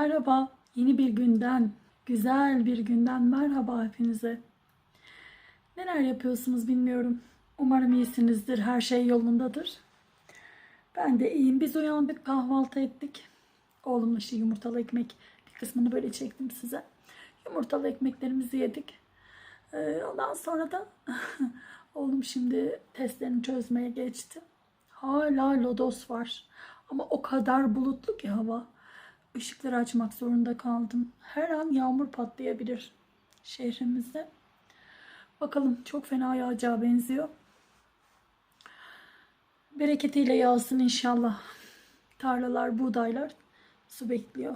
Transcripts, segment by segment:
Merhaba, yeni bir günden, güzel bir günden merhaba hepinize. Neler yapıyorsunuz bilmiyorum. Umarım iyisinizdir, her şey yolundadır. Ben de iyiyim. Biz uyandık, kahvaltı ettik. Oğlumla işte yumurtalı ekmek, bir kısmını böyle çektim size. Yumurtalı ekmeklerimizi yedik. Ee, ondan sonra da oğlum şimdi testlerini çözmeye geçti. Hala lodos var. Ama o kadar bulutlu ki hava. Işıkları açmak zorunda kaldım. Her an yağmur patlayabilir şehrimizde. Bakalım çok fena yağacağı benziyor. Bereketiyle yağsın inşallah. Tarlalar, buğdaylar su bekliyor.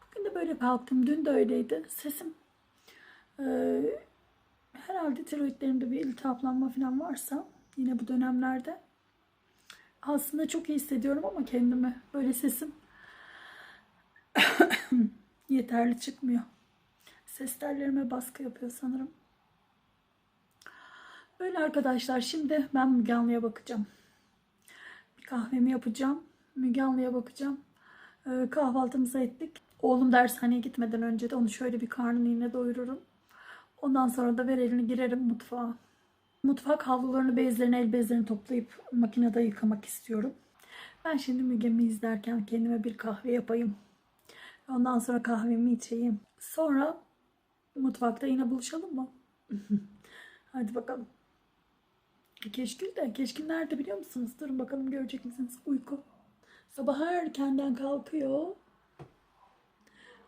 Bugün de böyle kalktım. Dün de öyleydi. Sesim e, herhalde tiroidlerimde bir iltihaplanma falan varsa yine bu dönemlerde aslında çok iyi hissediyorum ama kendimi böyle sesim yeterli çıkmıyor. Ses tellerime baskı yapıyor sanırım. Böyle arkadaşlar şimdi ben Müge Anlı'ya bakacağım. Bir kahvemi yapacağım. Müge Anlı'ya bakacağım. Ee, kahvaltımızı ettik. Oğlum dershaneye gitmeden önce de onu şöyle bir karnını yine doyururum. Ondan sonra da ver elini girerim mutfağa. Mutfak havlularını, bezlerini, el bezlerini toplayıp makinede yıkamak istiyorum. Ben şimdi Müge'mi izlerken kendime bir kahve yapayım. Ondan sonra kahvemi içeyim. Sonra mutfakta yine buluşalım mı? Hadi bakalım. Keşkül de. Keşkül nerede biliyor musunuz? Durun bakalım görecek misiniz? Uyku. Sabah erkenden kalkıyor.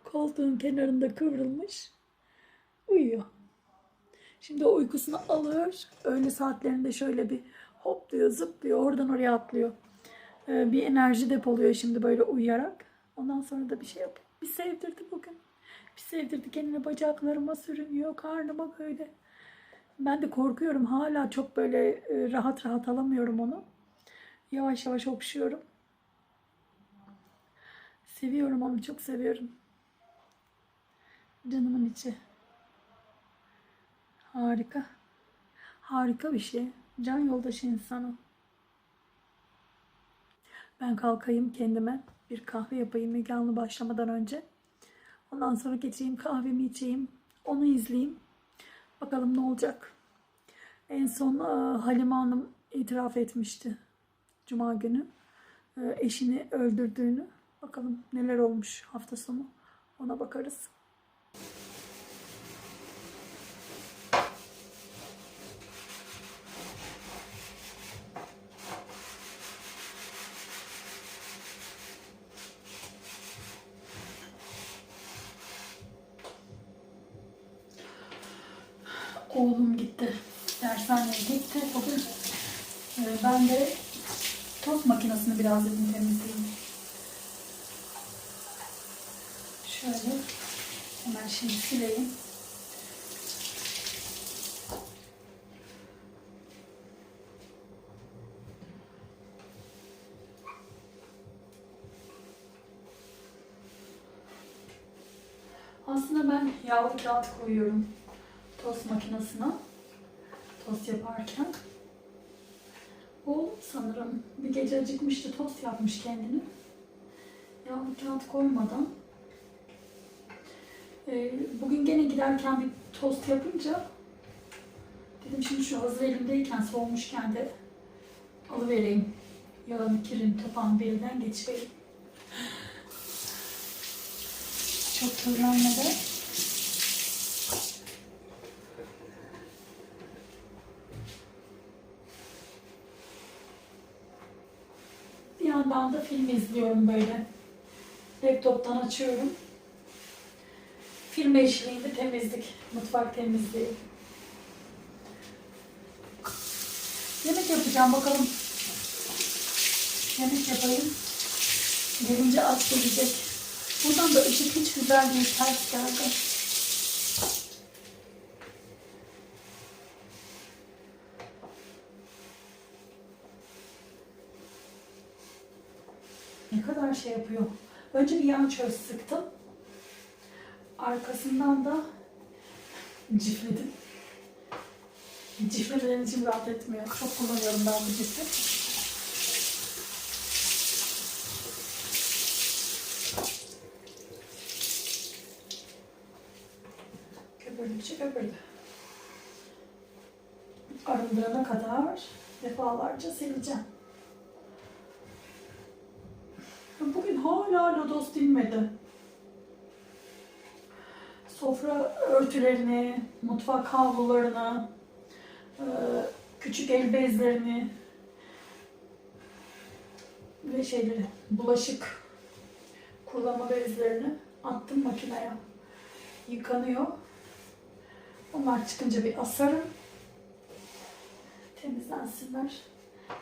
Koltuğun kenarında kıvrılmış. Uyuyor. Şimdi o uykusunu alır. Öğle saatlerinde şöyle bir hopluyor, zıplıyor. Oradan oraya atlıyor. Ee, bir enerji depoluyor şimdi böyle uyuyarak. Ondan sonra da bir şey yapıyor. Bir sevdirdi bugün. Bir sevdirdi kendini bacaklarıma sürünüyor. Karnıma böyle. Ben de korkuyorum. Hala çok böyle e, rahat rahat alamıyorum onu. Yavaş yavaş okşuyorum. Seviyorum onu. Çok seviyorum. Canımın içi. Harika. Harika bir şey. Can yoldaşı insanı. Ben kalkayım kendime bir kahve yapayım Müge Anlı başlamadan önce. Ondan sonra geçeyim kahvemi içeyim. Onu izleyeyim. Bakalım ne olacak. En son e, Halime Hanım itiraf etmişti. Cuma günü. e, eşini öldürdüğünü. Bakalım neler olmuş hafta sonu. Ona bakarız. Oğlum gitti. Dershaneye gitti. Bugün e, ben de tost makinesini biraz dedim temizleyeyim. Şöyle hemen şimdi sileyim. Aslında ben yağlı kağıt koyuyorum tost makinesine tost yaparken. Oğlum sanırım bir gece acıkmıştı tost yapmış kendini. Yağlı kağıt koymadan. Ee, bugün gene giderken bir tost yapınca dedim şimdi şu hazır elimdeyken soğumuşken de alıvereyim. Yağını kirin topan birinden geçireyim. Çok tırlanmadan. Bir yandan da film izliyorum böyle. Laptoptan açıyorum. Film eşliğinde temizlik, mutfak temizliği. Yemek yapacağım bakalım. Yemek yapayım. Gelince aç gelecek. Buradan da ışık hiç güzel değil, ters geldi. şey yapıyor. Önce bir yan çöz sıktım. Arkasından da cifledim. Ciflemeden içim rahat etmiyor. Çok kullanıyorum ben bu cifle. Köpürdükçe köpürdü. Arındırana kadar defalarca sileceğim. Bugün hala lodos dinmedi. Sofra örtülerini, mutfak havlularını, e, küçük el bezlerini ve şeyleri, bulaşık kurulama bezlerini attım makineye. Yıkanıyor. Onlar çıkınca bir asarım. Temizlensinler.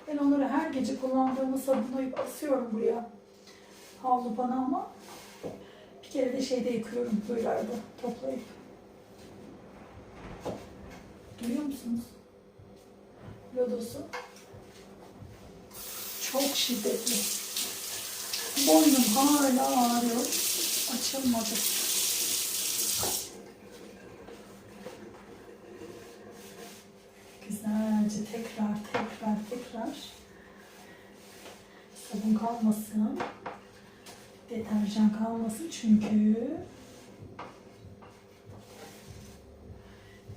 Ben onları her gece kullandığımı sabunlayıp asıyorum buraya. Havlu bana ama bir kere de şeyde yıkıyorum böyle arada toplayıp. Duyuyor musunuz? Lodosu. Çok şiddetli. Boynum hala ağrıyor. Açılmadı. Güzelce tekrar tekrar tekrar sabun kalmasın. Deterjan kalmasın çünkü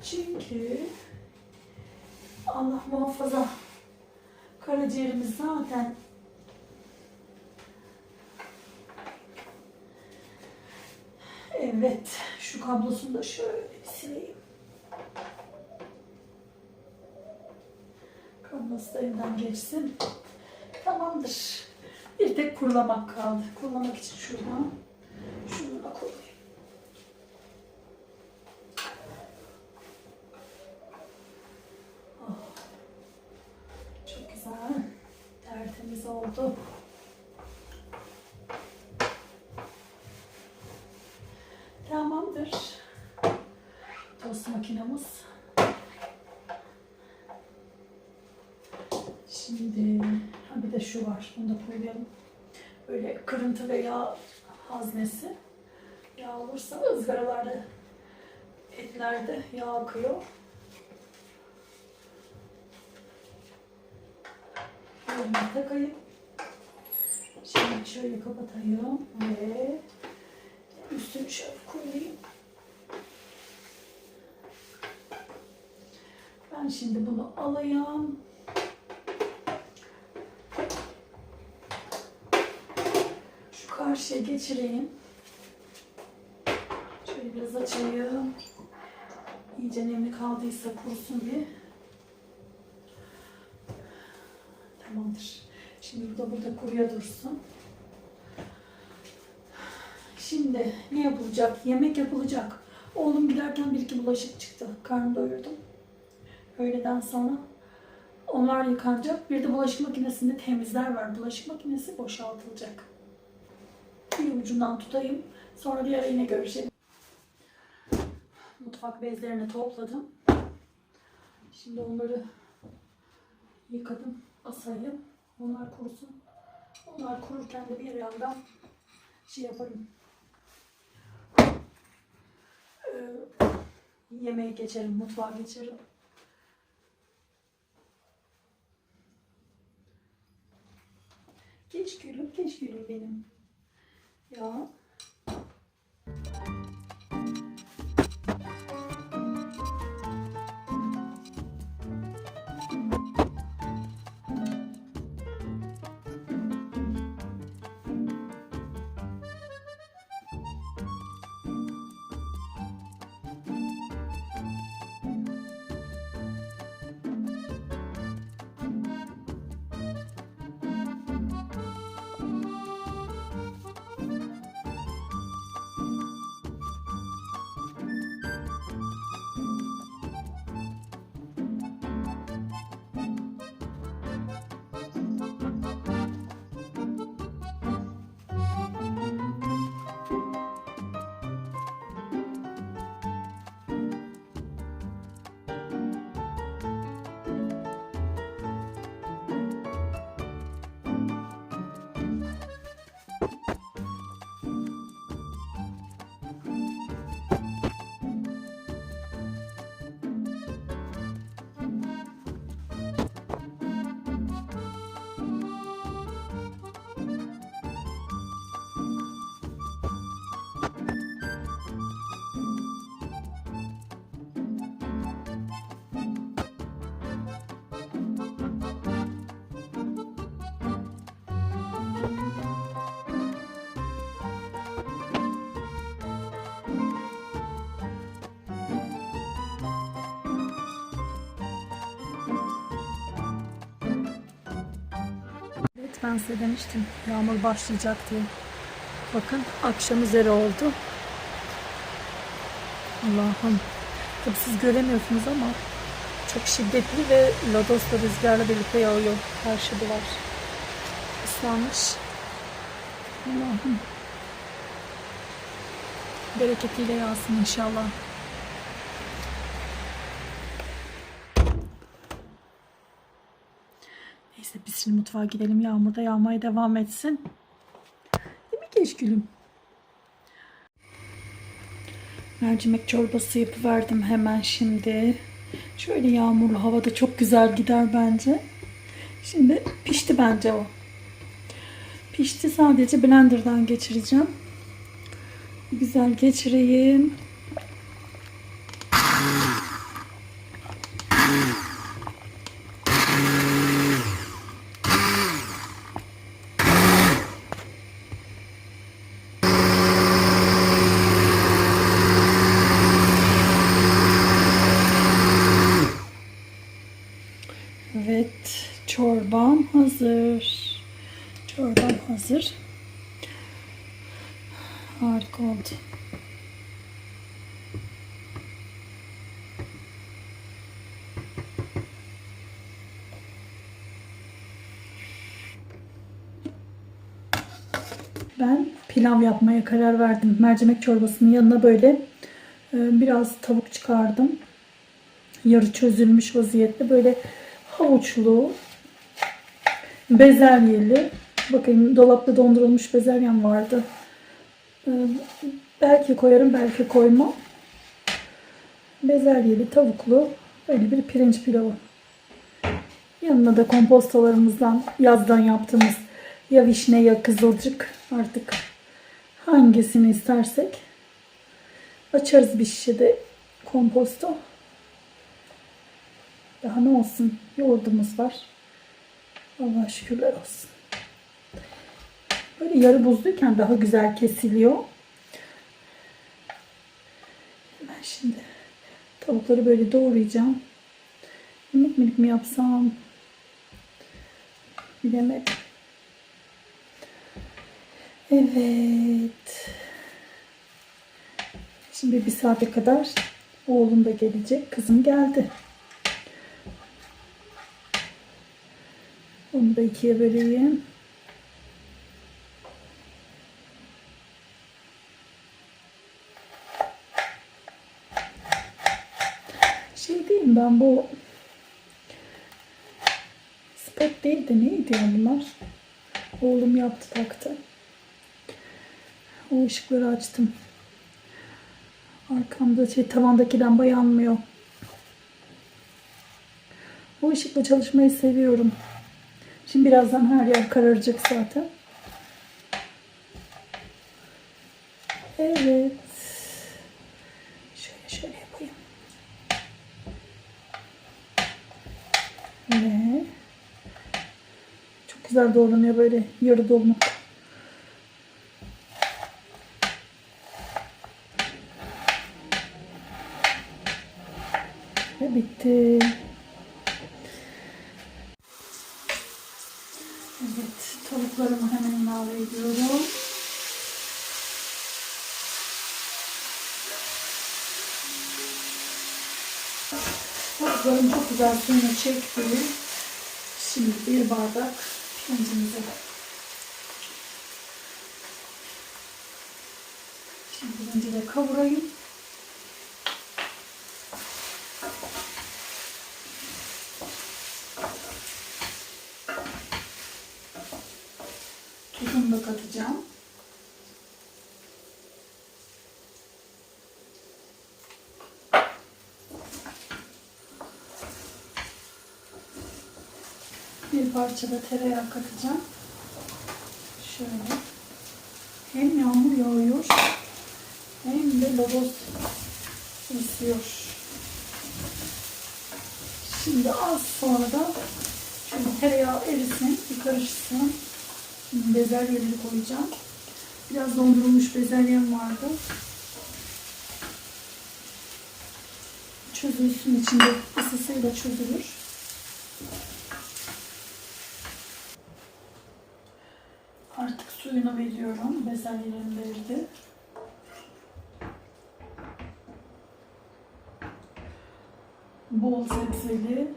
çünkü Allah muhafaza karaciğerimiz zaten Evet, şu kablosunu da şöyle sileyim. Kablosu da elden geçsin. Tamamdır. Bir tek kurulamak kaldı. Kurulamak için şuradan şunu da koyayım. Oh. Çok güzel. Tertemiz oldu. Tamamdır. Tost makinamız. Şimdi bir de şu var. Bunu da koyalım. Böyle kırıntı ve yağ haznesi. Yağ olursa ızgaralarda etlerde yağ akıyor. Böyle takayım. Şimdi şöyle kapatayım ve üstünü şöyle koyayım. Ben şimdi bunu alayım. Şu karşıya geçireyim. Şöyle biraz açayım. İyice nemli kaldıysa kurusun bir. Tamamdır. Şimdi bu da burada kuruya dursun. Şimdi ne yapılacak? Yemek yapılacak. Oğlum giderken bir iki bulaşık çıktı. Karnı doyurdum. Öğleden sonra onlar yıkanacak. Bir de bulaşık makinesinde temizler var. Bulaşık makinesi boşaltılacak. Bir ucundan tutayım. Sonra ara yine görüşelim. Mutfak bezlerini topladım. Şimdi onları yıkadım. Asayım. Onlar kurusun. Onlar kururken de bir yandan şey yaparım. Ee, yemeğe geçerim, mutfağa geçerim. Geç gülüm, geç gülüm benim. Ya. Ben size demiştim yağmur başlayacak diye. Bakın akşam üzeri oldu. Allah'ım. Tabii siz göremiyorsunuz ama çok şiddetli ve lodosla rüzgarla birlikte yağıyor. Karşı duvar. Islanmış. Allah'ım. Bereketiyle yağsın inşallah. Neyse biz şimdi mutfağa gidelim. Yağmurda yağmaya devam etsin. Değil mi keşkülüm? Mercimek çorbası yapıverdim hemen şimdi. Şöyle yağmurlu havada çok güzel gider bence. Şimdi pişti bence o. Pişti sadece blenderdan geçireceğim. Güzel geçireyim. Evet, çorbam hazır. Çorbam hazır. Harika oldu. Ben pilav yapmaya karar verdim. Mercimek çorbasının yanına böyle e, biraz tavuk çıkardım. Yarı çözülmüş vaziyette böyle havuçlu, bezelyeli. Bakayım dolapta dondurulmuş bezelyem vardı. Ee, belki koyarım belki koymam. Bezelyeli tavuklu böyle bir pirinç pilavı. Yanına da kompostalarımızdan yazdan yaptığımız ya vişne ya kızılcık artık hangisini istersek açarız bir şişede komposto. Daha ne olsun? Yoğurdumuz var. Allah şükürler olsun. Böyle yarı buzluyken daha güzel kesiliyor. Hemen şimdi tavukları böyle doğrayacağım. Minik minik mi yapsam? Bilemedim. Evet. Şimdi bir saate kadar oğlum da gelecek. Kızım geldi. Onu da ikiye böleyim. Şey diyeyim ben bu spot değil de neydi ya bunlar? Oğlum yaptı taktı. O ışıkları açtım. Arkamda şey tavandaki lamba yanmıyor. Bu ışıkla çalışmayı seviyorum. Şimdi birazdan her yer kararacak zaten. Evet. Şöyle şöyle yapayım. Ve çok güzel doğranıyor böyle yarı dolma. Suyunu çekti. Şimdi bir bardak pirincimize Şimdi pirinci de kavurayım. Tuzunu da katacağım. Bir parça da tereyağı katacağım. Şöyle. Hem yağmur yağıyor hem de lodos esiyor. Şimdi az sonra da şöyle tereyağı erisin, bir karışsın. Şimdi bezelyeleri koyacağım. Biraz dondurulmuş bezelyem vardı. Çözülsün içinde ısısıyla çözülür. Suyunu veriyorum. Bezelyelerim verildi. Bol sebzeli,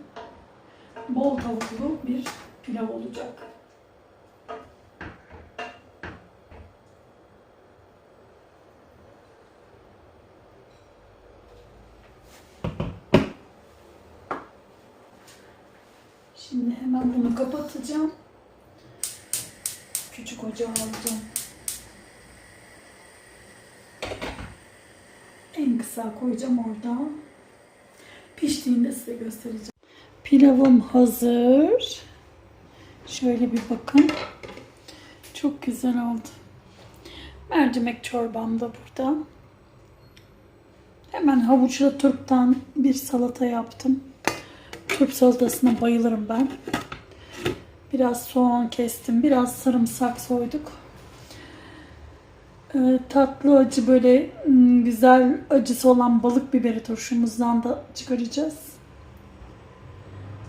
bol tavuklu bir pilav olacak. Şimdi hemen bunu kapatacağım. Ocağa alacağım. En kısa koyacağım orada. Piştiğinde size göstereceğim. Pilavım hazır. Şöyle bir bakın. Çok güzel oldu. Mercimek çorbam da burada. Hemen havuçla turptan bir salata yaptım. Turp salatasına bayılırım ben. Biraz soğan kestim. Biraz sarımsak soyduk. Ee, tatlı acı böyle ım, güzel acısı olan balık biberi turşumuzdan da çıkaracağız.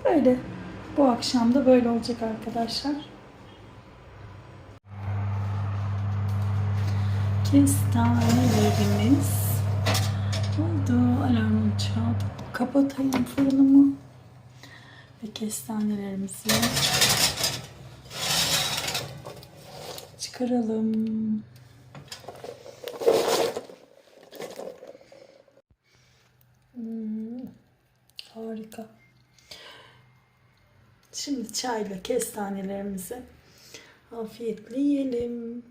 Böyle. Bu akşam da böyle olacak arkadaşlar. Kestanelerimiz oldu. Alarmım çaldı. Kapatayım fırınımı. Ve kestanelerimizi çıkaralım. Hmm, harika. Şimdi çayla kestanelerimizi afiyetle yiyelim.